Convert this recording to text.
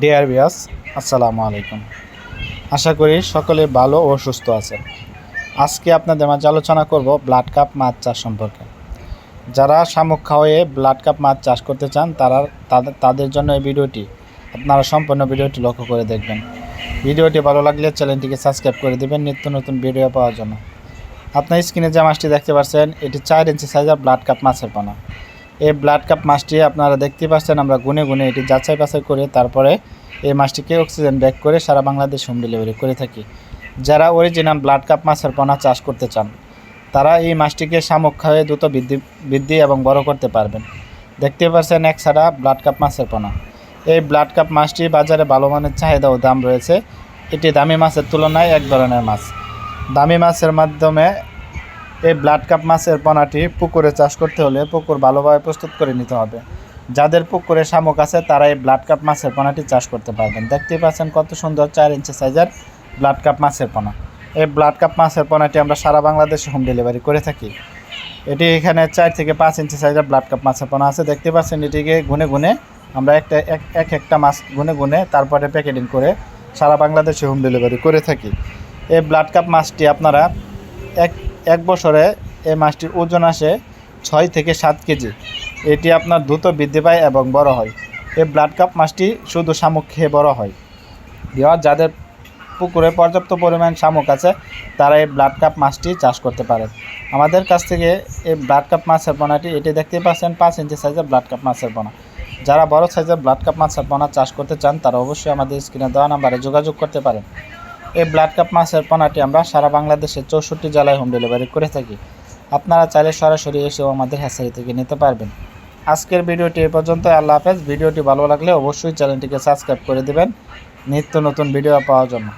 Deer বিয়াস আসসালামু আলাইকুম। আশা করি সকলে ভালো ও সুস্থ আছেন। আজকে আপনাদের মাঝে আলোচনা করব ব্লাড কাপ মাছ চাষ সম্পর্কে। যারা শামুক খাওয়ায়ে ব্লাড কাপ মাছ চাষ করতে চান, তারা তাদের জন্য এই ভিডিওটি, আপনারা সম্পূর্ণ ভিডিওটি লক্ষ্য করে দেখবেন। ভিডিওটি ভালো লাগলে চ্যানেলটিকে সাবস্ক্রাইব করে দেবেন নিত্য নতুন ভিডিও পাওয়ার জন্য। আপনার স্ক্রিনে যে মাছটি দেখতে পাচ্ছেন, এটি চার ইঞ্চি সাইজের ব্লাড কাপ মাছের পোনা। এই ব্লাড কাপ মাছটি আপনারা দেখতে পাচ্ছেন, আমরা গুনে গুনে এটি যাচাই বাছাই করে তারপরে এই মাছটিকে অক্সিজেন ব্যাক করে সারা বাংলাদেশ হোম ডেলিভারি করে থাকি। যারা অরিজিনাল ব্লাড কাপ মাছের পোনা চাষ করতে চান, তারা এই মাছটিকে শামুক খাওয়ে দ্রুত বৃদ্ধি বৃদ্ধি এবং বড় করতে পারবেন। দেখতে পাচ্ছেন, এক ছাড়া ব্লাড কাপ মাছের পোনা। এই ব্লাড কাপ মাছটি বাজারে ভালো মানের চাহিদা ও দাম রয়েছে। এটি দামি মাছের তুলনায় এক ধরনের মাছ দামি মাছের মাধ্যমে এই ব্লাড কাপ মাছের পোনাটি পুকুরে চাষ করতে হলে পুকুর ভালোভাবে প্রস্তুত করে নিতে হবে। যাদের পুকুরে শামুক আছে, তারা এই ব্লাড কাপ মাছের পোনাটি চাষ করতে পারবেন। দেখতেই পাচ্ছেন কত সুন্দর চার ইঞ্চি সাইজের ব্লাড কাপ মাছের পোনা। এই ব্লাড কাপ মাছের পোনাটি আমরা সারা বাংলাদেশে হোম ডেলিভারি করে থাকি। এটি এখানে চার থেকে পাঁচ ইঞ্চি সাইজের ব্লাড কাপ মাছের পোনা আছে। দেখতে পাচ্ছেন এটিকে গুনে গুনে আমরা একটা এক এক একটা মাছ গুনে গুনে তারপরে প্যাকেটিং করে সারা বাংলাদেশে হোম ডেলিভারি করে থাকি। এই ব্লাড কাপ মাছটি আপনারা এক এক বছরে এই মাছটির ওজন আসে ছয় থেকে সাত কেজি। এটি আপনার দ্রুত বৃদ্ধি পায় এবং বড় হয়। এই ব্লাড কাপ মাছটি শুধু শামুক খেয়ে বড় হয়। বিহার যাদের পুকুরে পর্যাপ্ত পরিমাণ শামুক আছে, তারা এই ব্লাড কাপ মাছটি চাষ করতে পারে। আমাদের কাছ থেকে এই ব্লাড কাপ মাছের পোনাটি এটি দেখতেই পাচ্ছেন পাঁচ ইঞ্চি সাইজের ব্লাড কাপ মাছের পোনা যারা বড় সাইজের ব্লাড কাপ মাছের পোনা চাষ করতে চান, তারা অবশ্যই আমাদের স্ক্রিনে দেওয়া নাম্বারে যোগাযোগ করতে পারেন। এই ব্লাড কাপ মাছের পোনাটি আমরা সারা বাংলাদেশে চৌষট্টি জেলায় হোম ডেলিভারি করে থাকি। আপনারা চাইলে সরাসরি এসেও আমাদের হ্যাসারি থেকে নিতে পারবেন। আজকের ভিডিওটি এ পর্যন্ত। আল্লাহ হাফেজ। ভিডিওটি ভালো লাগলে অবশ্যই চ্যানেলটিকে সাবস্ক্রাইব করে দেবেন। নিত্য নতুন ভিডিও পাওয়ার জন্য।